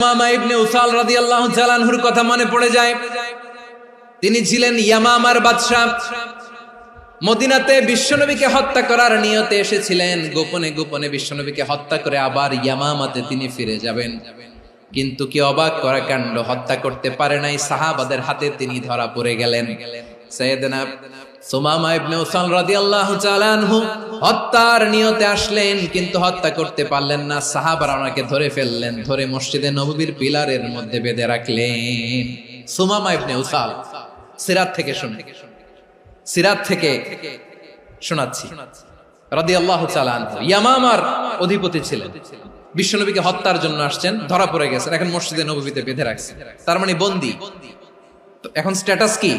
ইয়ামামা ইবনে উসাল রাদিয়াল্লাহু তাআলা কথা মনে পড়ে যায়। তিনি ছিলেন ইয়ামামার বাদশা মদিনাতে বিশ্বনবীকে হত্যা করার নিয়তে এসেছিলেন। গোপনে গোপনে বিশ্বনবীকে হত্যা করে আবার ইয়ামামাতে তিনি ফিরে যাবেন। কিন্তু কি অবাক করা কাণ্ড হত্যা করতে পারে নাই সাহাবাদের হাতে তিনি ধরা পড়ে গেলেন। মসজিদে পিলারের মধ্যে বেঁধে রাখলেন। সিরাত থেকে শোনাচ্ছি। অধিপতি ছিলেন। বিশ্বনবীকে হত্যার জন্য আসছেন, ধরা পড়ে গেছেন, এখন মসজিদে নববীতে বেঁধে রাখছে তার মানে বন্দি। এখন স্ট্যাটাস কি?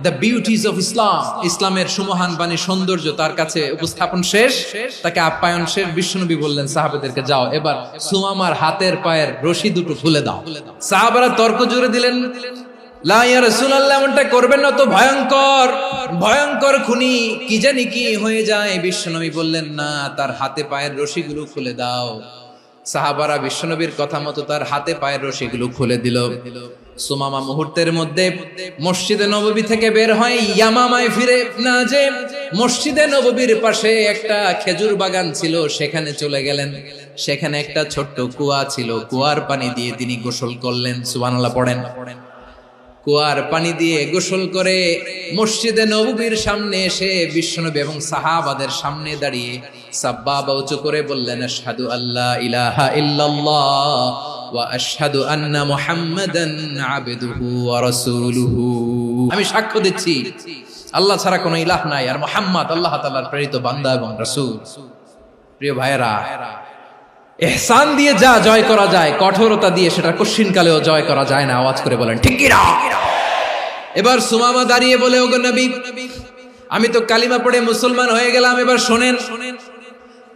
দ্য বিউটিজ অফ ইসলাম ইসলামের সুমহান বাণী সৌন্দর্য তার কাছে উপস্থাপন শেষ। তাকে আপ্যায়ন শেষ। বললেন, সাহাবেদেরকে যাও, এবার সুমামার হাতের পায়ের রশি দুটো খুলে দাও। সাহাবারা তর্ক জুড়ে দিলেন ভয়ঙ্কর ভয়ঙ্কর খুনি, কি জানি কি হয়ে যায়। বিশ্বনবী বললেন, না, তার হাতে পায়ের রশিগুলো খুলে দাও। সাহাবারা বিশ্বনবীর কথা মতো তার হাতে পায়ের রশিগুলো খুলে দিল। সুমামা মুহূর্তের মধ্যে মসজিদে নববী থেকে বের হয়, ইয়ামামায় ফিরে না যে মসজিদে নববীর পাশে একটা খেজুর বাগান ছিল, সেখানে চলে গেলেন। সেখানে একটা ছোট্ট কুয়া ছিল, কুয়ার পানি দিয়ে তিনি গোসল করলেন, সুবহানাল্লাহ পড়েন। কুয়ার পানি দিয়ে গোসল করে মসজিদে নববীর সামনে এসে বিশ্বনবী এবং সাহাবাদের সামনে দাঁড়িয়ে সাব্বাবা উঁচু করে বললেন, আশহাদু আল্লাহ ইলাহা ইল্লাল্লাহ। আন্না মুহাম্মাদান আবদুহু ওয়া রাসূলুহু আমি সাক্ষ্য দিচ্ছি, আল্লাহ ছাড়া কোনো ইলাহ নাই, আর মুহাম্মদ আল্লাহ তাআলার প্রেরিত বান্দা এবং রাসূল। প্রিয় ভাইয়েরা, এহসান দিয়ে যা জয় করা যায়, কঠোরতা দিয়ে সেটা কশিন কালেও জয় করা যায় না, আওয়াজ করে বলেন, ঠিক কিনা এবার সুমামা দাঁড়িয়ে বলে, ওগো নবী, আমি তো কালিমা পড়ে মুসলমান হয়ে গেলাম, এবার শোনেন শোনেন।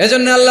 এজন্য আল্লাহ